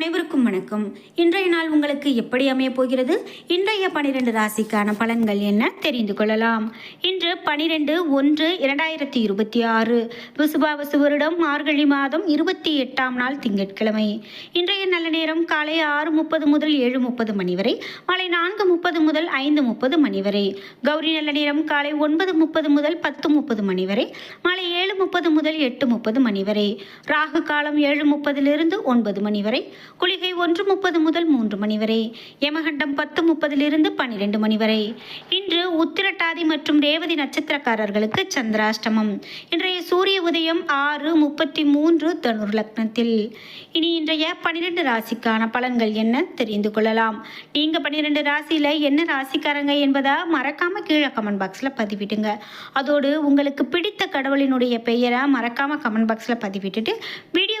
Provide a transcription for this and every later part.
அனைவருக்கும் வணக்கம். இன்றைய நாள் உங்களுக்கு எப்படி அமைய போகிறது? இன்றைய பனிரெண்டு ராசிக்கான பலன்கள் என்ன? தெரிந்து கொள்ளலாம். இன்று பனிரெண்டு ஒன்று இரண்டாயிரத்தி இருபத்தி ஆறு. விசுபாவசு வருடம் மார்கழி மாதம் இருபத்தி எட்டாம் நாள் திங்கட்கிழமை. இன்றைய நல்ல நேரம் காலை ஆறு முப்பது முதல் ஏழு முப்பது மணி வரை மாலை நான்கு முப்பது முதல் ஐந்து முப்பது மணி வரை. கௌரி நல்ல நேரம் காலை ஒன்பது முப்பது முதல் பத்து முப்பது மணி வரை மாலை ஏழு முப்பது முதல் எட்டு முப்பது மணி வரை. ராகு காலம் ஏழு முப்பதிலிருந்து ஒன்பது மணி வரை. குளிகை ஒன்று முப்பது முதல் மூன்று மணி வரை யமகண்டம் பத்து முப்பதிலிருந்து பன்னிரெண்டு மணி வரை. இன்று உத்திரட்டாதி மற்றும் ரேவதி நட்சத்திரக்காரர்களுக்கு சந்திராஷ்டமம். இன்றைய சூரிய உதயம் ஆறு முப்பத்தி மூன்று தனுர் லக்னத்தில். இனி இன்றைய பன்னிரெண்டு ராசிக்கான பலன்கள் என்ன தெரிந்து கொள்ளலாம். நீங்க பன்னிரெண்டு ராசியில என்ன ராசிக்காரங்க என்பதா மறக்காம கீழே கமெண்ட் பாக்ஸ்ல பதிவிடுங்க. அதோடு உங்களுக்கு பிடித்த கடவுளினுடைய பெயரை மறக்காம கமெண்ட் பாக்ஸ்ல பதிவிட்டுட்டு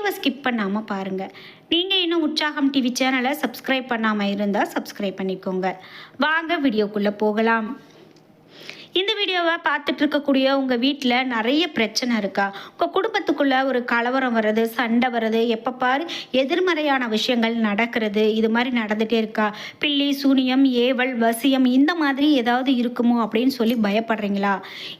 வீடியோவை ஸ்கிப் பண்ணாமல் பாருங்கள் நீங்கள் இன்னும் உற்சாகம் டிவி சேனலை சப்ஸ்கிரைப் பண்ணாமல் இருந்தால் சப்ஸ்கிரைப் பண்ணிக்கோங்க. வாங்க வீடியோக்குள்ளே போகலாம். இந்த வீடியோவை பார்த்துட்டு இருக்கக்கூடிய உங்கள் வீட்டில் நிறைய பிரச்சனை இருக்கா? உங்கள் குடும்பத்துக்குள்ளே ஒரு கலவரம் வர்றது சண்டை வர்றது எப்போ பாரு எதிர்மறையான விஷயங்கள் நடக்கிறது இது மாதிரி நடந்துகிட்டே இருக்கா? பில்லி சூனியம் ஏவல் வசியம் இந்த மாதிரி ஏதாவது இருக்குமோ அப்படின்னு சொல்லி பயப்படுறீங்களா?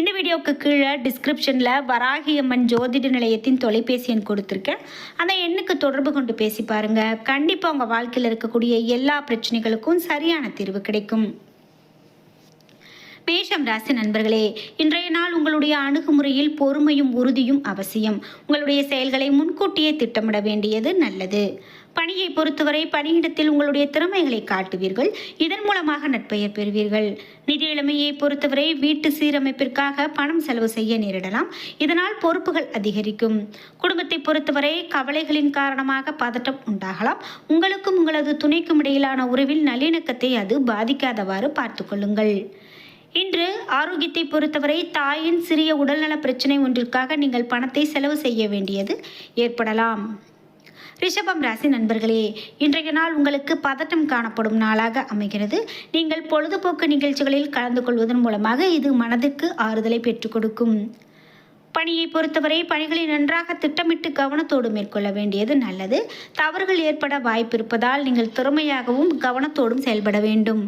இந்த வீடியோவுக்கு கீழே டிஸ்கிரிப்ஷனில் வராகியம்மன் ஜோதிட நிலையத்தின் தொலைபேசி எண் கொடுத்துருக்கேன். அந்த எண்ணுக்கு தொடர்பு கொண்டு பேசி பாருங்கள் கண்டிப்பாக உங்கள் வாழ்க்கையில் இருக்கக்கூடிய எல்லா பிரச்சனைகளுக்கும் சரியான தீர்வு கிடைக்கும். மேஷம் ராசி நண்பர்களே இன்றைய நாள் உங்களுடைய அணுகுமுறையில் பொறுமையும் உறுதியும் அவசியம். உங்களுடைய செயல்களை முன்கூட்டியே திட்டமிட வேண்டியது நல்லது. பணியை பொறுத்தவரை பணியிடத்தில் உங்களுடைய திறமைகளை காட்டுவீர்கள். இதன் மூலமாக நட்பெயர் பெறுவீர்கள். நிதி நிலைமையை பொறுத்தவரை வீட்டு சீரமைப்பிற்காக பணம் செலவு செய்ய நேரிடலாம். இதனால் பொறுப்புகள் அதிகரிக்கும். குடும்பத்தை பொறுத்தவரை கவலைகளின் காரணமாக பதட்டம் உண்டாகலாம். உங்களுக்கும் உங்களது துணைக்கும் இடையிலான உறவில் நல்லிணக்கத்தை அது பாதிக்காதவாறு பார்த்துக்கொள்ளுங்கள் இன்று ஆரோக்கியத்தை பொறுத்தவரை தாயின் சிறிய உடல்நல பிரச்சனை ஒன்றிற்காக நீங்கள் பணத்தை செலவு செய்ய வேண்டியது ஏற்படலாம். ரிஷபம் ராசி நண்பர்களே இன்றைய நாள் உங்களுக்கு பதட்டம் காணப்படும் நாளாக அமைகிறது. நீங்கள் பொழுதுபோக்கு நிகழ்ச்சிகளில் கலந்து கொள்வதன் மூலமாக இது மனதிற்கு ஆறுதலை பெற்றுக் கொடுக்கும். பணியை பொறுத்தவரை பணிகளை நன்றாக திட்டமிட்டு கவனத்தோடு மேற்கொள்ள வேண்டியது நல்லது. தவறுகள் ஏற்பட வாய்ப்பு இருப்பதால் நீங்கள் திறமையாகவும் கவனத்தோடும் செயல்பட வேண்டும்.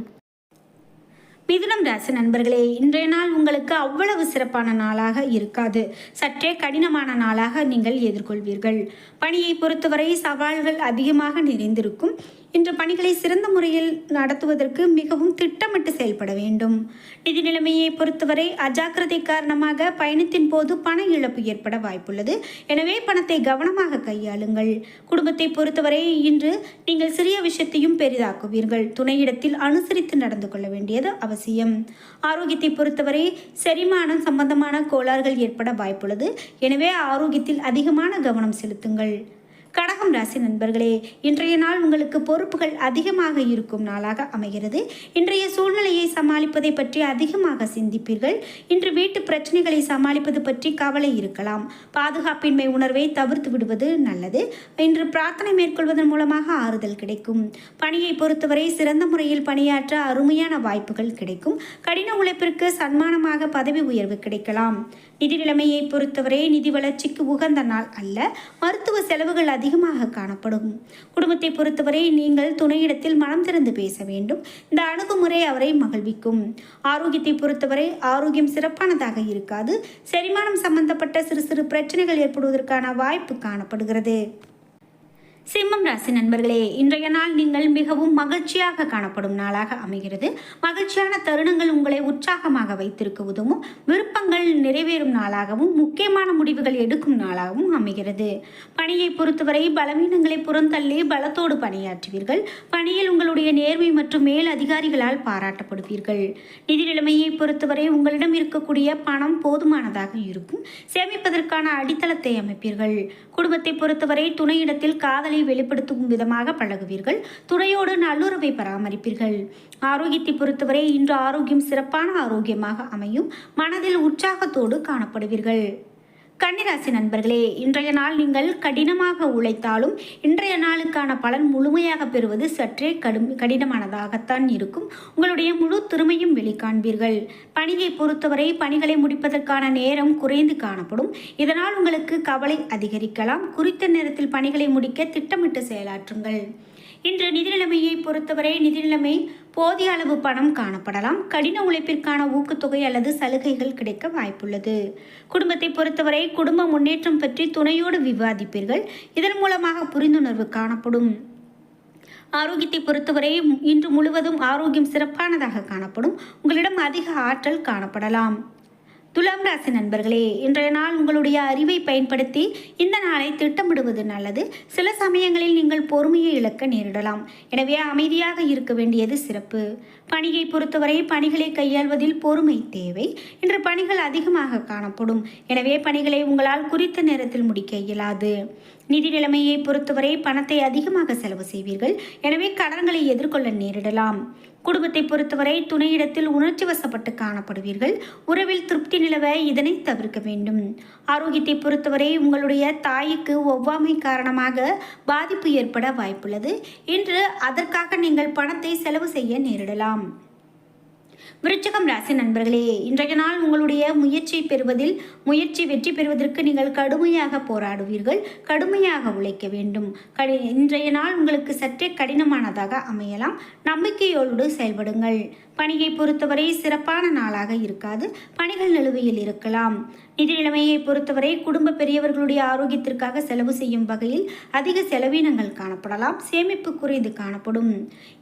மிதுனம் ராசி நண்பர்களே இன்றைய நாள் உங்களுக்கு அவ்வளவு சிறப்பான நாளாக இருக்காது. சற்றே கடினமான நாளாக நீங்கள் எதிர்கொள்வீர்கள். பணியை பொறுத்தவரை சவால்கள் அதிகமாக நிறைந்திருக்கும். இன்று பணிகளை சிறந்த முறையில் நடத்துவதற்கு மிகவும் திட்டமிட்டு செயல்பட வேண்டும். நிதி நிலைமையை பொறுத்தவரை அஜாக்கிரதை காரணமாக பயணத்தின் போது பண இழப்பு ஏற்பட வாய்ப்புள்ளது. எனவே பணத்தை கவனமாக கையாளுங்கள். குடும்பத்தை பொறுத்தவரை இன்று நீங்கள் சிறிய விஷயத்தையும் பெரிதாக்குவீர்கள். துணையிடத்தில் அனுசரித்து நடந்து கொள்ள வேண்டியது அவசியம். ஆரோக்கியத்தை பொறுத்தவரை செரிமானம் சம்பந்தமான கோளாறுகள் ஏற்பட வாய்ப்புள்ளது. எனவே ஆரோக்கியத்தில் அதிகமான கவனம் செலுத்துங்கள். கடகம் ராசி நண்பர்களே. இன்றைய நாள் உங்களுக்கு பொறுப்புகள் அதிகமாக இருக்கும் நாளாக அமைகிறது. இன்றைய சூழ்நிலையை சமாளிப்பதை பற்றி அதிகமாக சிந்திப்பீர்கள். இன்று வீட்டு பிரச்சனைகளை சமாளிப்பது பற்றி கவலை இருக்கலாம். பாதுகாப்பின்மை உணர்வை தவிர்த்து விடுவது நல்லது. இன்று பிரார்த்தனை மேற்கொள்வதன் மூலமாக ஆறுதல் கிடைக்கும். பணியை பொறுத்தவரை சிறந்த முறையில் பணியாற்ற அருமையான வாய்ப்புகள் கிடைக்கும். கடின உழைப்பிற்கு சன்மானமாக பதவி உயர்வு கிடைக்கலாம். நிதி நிலைமையை பொறுத்தவரை நிதி வளர்ச்சிக்கு உகந்த நாள் அல்ல. மருத்துவ செலவுகள் அதிகமாக காணப்படும். குடும்பத்தை பொறுத்தவரை நீங்கள் துணையிடத்தில் மனம் திறந்து பேச வேண்டும். இந்த அணுகுமுறை அவரை மகிழ்விக்கும். ஆரோக்கியத்தை பொறுத்தவரை ஆரோக்கியம் சிறப்பானதாக இருக்காது. செரிமானம் சம்பந்தப்பட்ட சிறு சிறு பிரச்சனைகள் ஏற்படுவதற்கான வாய்ப்பு காணப்படுகிறது. சிம்மம் ராசி நண்பர்களே இன்றைய நாள் நீங்கள் மிகவும் மகிழ்ச்சியாக காணப்படும் நாளாக அமைகிறது. மகிழ்ச்சியான தருணங்கள் உங்களை உற்சாகமாக வைத்திருக்க உதவும் விருப்பங்கள் நிறைவேறும் நாளாகவும் முக்கியமான முடிவுகள் எடுக்கும் நாளாகவும் அமைகிறது. பணியை பொறுத்தவரை பலவீனங்களை புறந்தள்ளி பலத்தோடு பணியாற்றுவீர்கள். பணியில் உங்களுடைய நேர்மை மற்றும் மேல் அதிகாரிகளால் பாராட்டப்படுவீர்கள். நிதி நிலைமையை பொறுத்தவரை உங்களிடம் இருக்கக்கூடிய பணம் போதுமானதாக இருக்கும். சேமிப்பதற்கான அடித்தளத்தை அமைப்பீர்கள். குடும்பத்தை பொறுத்தவரை துணையிடத்தில் காதலை வெளிப்படுத்தும் விதமாக பழகுவீர்கள். துணையோடு நல்லுறவை பராமரிப்பீர்கள். ஆரோக்கியத்தை பொறுத்தவரை இன்று ஆரோக்கியம் சிறப்பான ஆரோக்கியமாக அமையும். மனதில் உற்சாகத்தோடு காணப்படுவீர்கள். கன்னிராசி நண்பர்களே இன்றைய நாள் நீங்கள் கடினமாக உழைத்தாலும் இன்றைய நாளுக்கான பலன் முழுமையாக பெறுவது சற்றே கடும் கடினமானதாகத்தான் இருக்கும். உங்களுடைய முழு திறமையும் வெளிக்காண்பீர்கள். பணியை பொறுத்தவரை பணிகளை முடிப்பதற்கான நேரம் குறைந்து காணப்படும். இதனால் உங்களுக்கு கவலை அதிகரிக்கலாம். குறித்த நேரத்தில் பணிகளை முடிக்க திட்டமிட்டு செயலாற்றுங்கள். இன்று நிதி நிலைமையை பொறுத்தவரை நிதி நிலைமை போதிய அளவு பணம் காணப்படலாம். கடின உழைப்பிற்கான ஊக்கத்தொகை அல்லது சலுகைகள் கிடைக்க வாய்ப்புள்ளது. குடும்பத்தை பொறுத்தவரை குடும்ப முன்னேற்றம் பற்றி துணையோடு விவாதிப்பீர்கள். இதன் மூலமாக புரிந்துணர்வு காணப்படும். ஆரோக்கியத்தை பொறுத்தவரை இன்று முழுவதும் ஆரோக்கியம் சிறப்பானதாக காணப்படும். உங்களிடம் அதிக ஆற்றல் காணப்படலாம். துலாம் ராசி நண்பர்களே இன்றைய நாள் உங்களுடைய அறிவை பயன்படுத்தி இந்த நாளை திட்டமிடுவது நல்லது. சில சமயங்களில் நீங்கள் பொறுமையை இழக்க நேரிடலாம். எனவே அமைதியாக இருக்க வேண்டியது சிறப்பு. பணியை பொறுத்தவரை பணிகளை கையாள்வதில் பொறுமை தேவை. இன்று பணிகள் அதிகமாக காணப்படும். எனவே பணிகளை உங்களால் குறித்த நேரத்தில் முடிக்க இயலாது. நிதி நிலைமையை பொறுத்தவரை பணத்தை அதிகமாக செலவு செய்வீர்கள். எனவே கடன்களை எதிர்கொள்ள நேரிடலாம். குடும்பத்தை பொறுத்தவரை துணையிடத்தில் உணர்ச்சி வசப்பட்டு காணப்படுவீர்கள். உறவில் திருப்தி நிலவ இதனை தவிர்க்க வேண்டும். ஆரோக்கியத்தை பொறுத்தவரை உங்களுடைய தாய்க்கு ஒவ்வாமை காரணமாக பாதிப்பு ஏற்பட வாய்ப்புள்ளது. இன்று அதற்காக நீங்கள் பணத்தை செலவு செய்ய நேரிடலாம். விருச்சகம் ராசி நண்பர்களே இன்றைய நாள் உங்களுடைய முயற்சி பெறுவதில் முயற்சி வெற்றி பெறுவதற்கு நீங்கள் கடுமையாக போராடுவீர்கள் கடுமையாக உழைக்க வேண்டும். கடி இன்றைய நாள் உங்களுக்கு சற்றே கடினமானதாக அமையலாம். நம்பிக்கையோடு செயல்படுங்கள். பணியை பொறுத்தவரை சிறப்பான நாளாக இருக்காது. பணிகள் நிலுவையில் இருக்கலாம். நிதி நிலைமையை பொறுத்தவரை குடும்ப பெரியவர்களுடைய ஆரோக்கியத்திற்காக செலவு செய்யும் வகையில் அதிக செலவினங்கள் காணப்படலாம். சேமிப்பு குறைந்து காணப்படும்.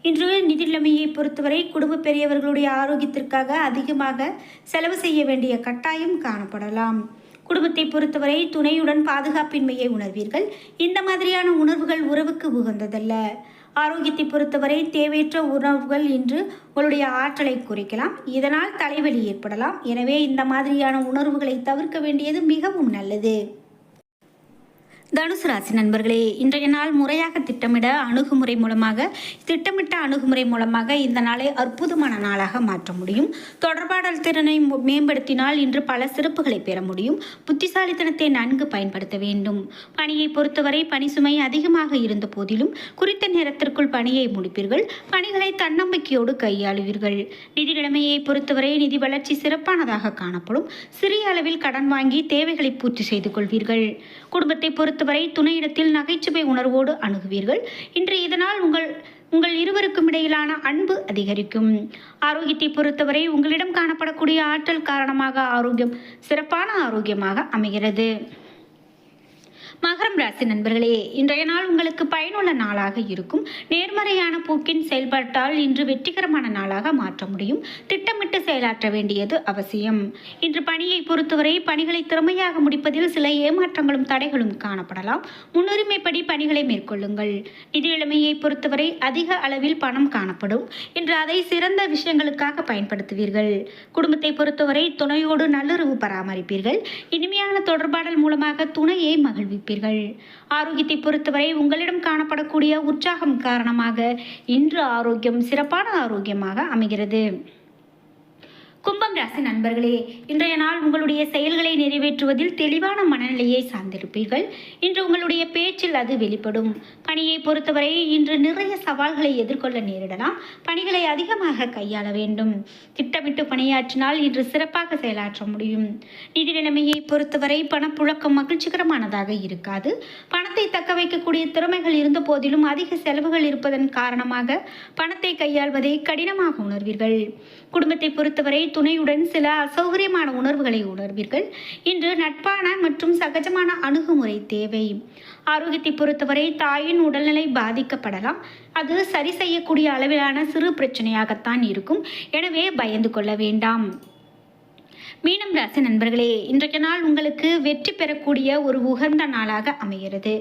இன்று நிதி நிலைமையை பொறுத்தவரை குடும்ப பெரியவர்களுடைய ஆரோக்கியத்திற்காக அதிகமாக செலவு செய்ய வேண்டிய கட்டாயம் காணப்படலாம். குடும்பத்தை பொறுத்தவரை துணையுடன் பாதுகாப்பின்மையை உணர்வீர்கள். இந்த மாதிரியான உணர்வுகள் உறவுக்கு உகந்ததல்ல. ஆரோக்கியத்தை பொறுத்தவரை தேவையற்ற உணவுகள் இன்று உங்களுடைய ஆற்றலை குறைக்கலாம். இதனால் தலைவலி ஏற்படலாம். எனவே இந்த மாதிரியான உணர்வுகளை தவிர்க்க வேண்டியது மிகவும் நல்லது. தனுசு ராசி நண்பர்களே இன்றைய நாள் முறையாக திட்டமிட அணுகுமுறை மூலமாக திட்டமிட்ட அணுகுமுறை மூலமாக இந்த நாளை அற்புதமான நாளாக மாற்ற முடியும். தொடர்பாடல் திறனை மேம்படுத்தினால் இன்று பல சிறப்புகளை பெற முடியும். புத்திசாலித்தனத்தை நன்கு பயன்படுத்த வேண்டும். பணியை பொறுத்தவரை பணி சுமை அதிகமாக இருந்த போதிலும் குறித்த நேரத்திற்குள் பணியை முடிப்பீர்கள். பணிகளை தன்னம்பிக்கையோடு கையாளுவீர்கள். நிதி நிலைமையை பொறுத்தவரை நிதி வளர்ச்சி சிறப்பானதாக காணப்படும். சிறிய அளவில் கடன் வாங்கி தேவைகளை பூர்த்தி செய்து கொள்வீர்கள். குடும்பத்தை பொறுத்தவரை துணையிடத்தில் நகைச்சுவை உணர்வோடு அணுகுவீர்கள். இன்று இதனால் உங்கள் உங்கள் இருவருக்கும் இடையிலான அன்பு அதிகரிக்கும். ஆரோக்கியத்தை பொறுத்தவரை உங்களிடம் காணப்படக்கூடிய ஆற்றல் காரணமாக ஆரோக்கியம் சிறப்பான ஆரோக்கியமாக அமைகிறது. மகரம் ராசி நண்பர்களே இன்றைய நாள் உங்களுக்கு பயனுள்ள நாளாக இருக்கும். நேர்மறையான போக்கின் செயல்பட்டால் இன்று வெற்றிகரமான நாளாக மாற்ற முடியும். திட்டமிட்டு செயலாற்ற வேண்டியது அவசியம். இன்று பணியை பொறுத்தவரை பணிகளை திறமையாக முடிப்பதில் சில ஏமாற்றங்களும் தடைகளும் காணப்படலாம். முன்னுரிமைப்படி பணிகளை மேற்கொள்ளுங்கள். நிதி நிலைமையை பொறுத்தவரை அதிக அளவில் பணம் காணப்படும். இன்று அதை சிறந்த விஷயங்களுக்காக பயன்படுத்துவீர்கள். குடும்பத்தை பொறுத்தவரை துணையோடு நல்லுறவு பராமரிப்பீர்கள். இனிமையான தொடர்பாடல் மூலமாக துணையை மகிழ்விப்பீர்கள். ஆரோக்கியத்தை பொறுத்தவரை உங்களிடம் காணப்படக்கூடிய உற்சாகம் காரணமாக இன்று ஆரோக்கியம் சிறப்பான ஆரோக்கியமாக அமைகிறது. கும்பம் ராசி நண்பர்களே இன்றைய நாள் உங்களுடைய செயல்களை நிறைவேற்றுவதில் தெளிவான மனநிலையை சார்ந்திருப்பீர்கள். இன்று உங்களுடைய பேச்சில் அது வெளிப்படும். பணியை பொறுத்தவரை இன்று நிறைய சவால்களை எதிர்கொள்ள நேரிடலாம். பணிகளை அதிகமாக கையாள வேண்டும். திட்டமிட்டு பணியாற்றினால் இன்று சிறப்பாக செயலாற்ற முடியும். நிதி நிலைமையை பொறுத்தவரை பணப்புழக்கம் மகிழ்ச்சிகரமானதாக இருக்காது. பணத்தை தக்க வைக்கக்கூடிய திறமைகள் இருந்த போதிலும் அதிக செலவுகள் இருப்பதன் காரணமாக பணத்தை கையாள்வதை கடினமாக உணர்வீர்கள். குடும்பத்தை பொறுத்தவரை துணையுடன் சில அசௌகரியமான உணர்வுகளை உணர்வீர்கள். இன்று நட்பான மற்றும் சகஜமான அணுகுமுறை தேவை. ஆரோக்கியத்தை பொறுத்தவரை தாயின் உடல்நிலை பாதிக்கப்படலாம். அது சரி செய்யக்கூடிய அளவிலான சிறு பிரச்சனையாகத்தான் இருக்கும். எனவே பயந்து கொள்ள வேண்டாம். மீனம் ராசி நண்பர்களே இன்றைய நாள் உங்களுக்கு வெற்றி பெறக்கூடிய ஒரு உகந்த நாளாக அமைகிறது.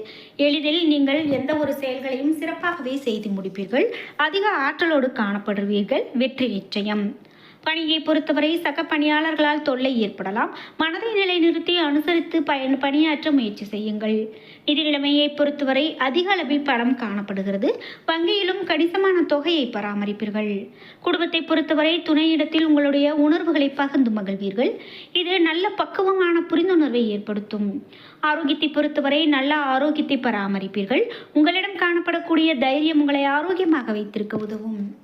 எளிதில் நீங்கள் எந்த ஒரு செயல்களையும் சிறப்பாகவே செய்து முடிப்பீர்கள். அதிக ஆற்றலோடு காணப்படுவீர்கள். வெற்றி நிச்சயம். பணியை பொறுத்தவரை சக பணியாளர்களால் தொல்லை ஏற்படலாம். மனதை நிலைநிறுத்தி அனுசரித்து பயன் பணியாற்ற முயற்சி செய்யுங்கள். நிதி நிலைமையை பொறுத்தவரை அதிக அளவில் பணம் காணப்படுகிறது. வங்கியிலும் கணிசமான தொகையை பராமரிப்பீர்கள். குடும்பத்தை பொறுத்தவரை துணையிடத்தில் உங்களுடைய உணர்வுகளை பகிர்ந்து மகிழ்வீர்கள். இது நல்ல பக்குவமான புரிந்துணர்வை ஏற்படுத்தும். ஆரோக்கியத்தை பொறுத்தவரை நல்ல ஆரோக்கியத்தை பராமரிப்பீர்கள். உங்களிடம் காணப்படக்கூடிய தைரியம் உங்களை ஆரோக்கியமாக வைத்திருக்க உதவும்.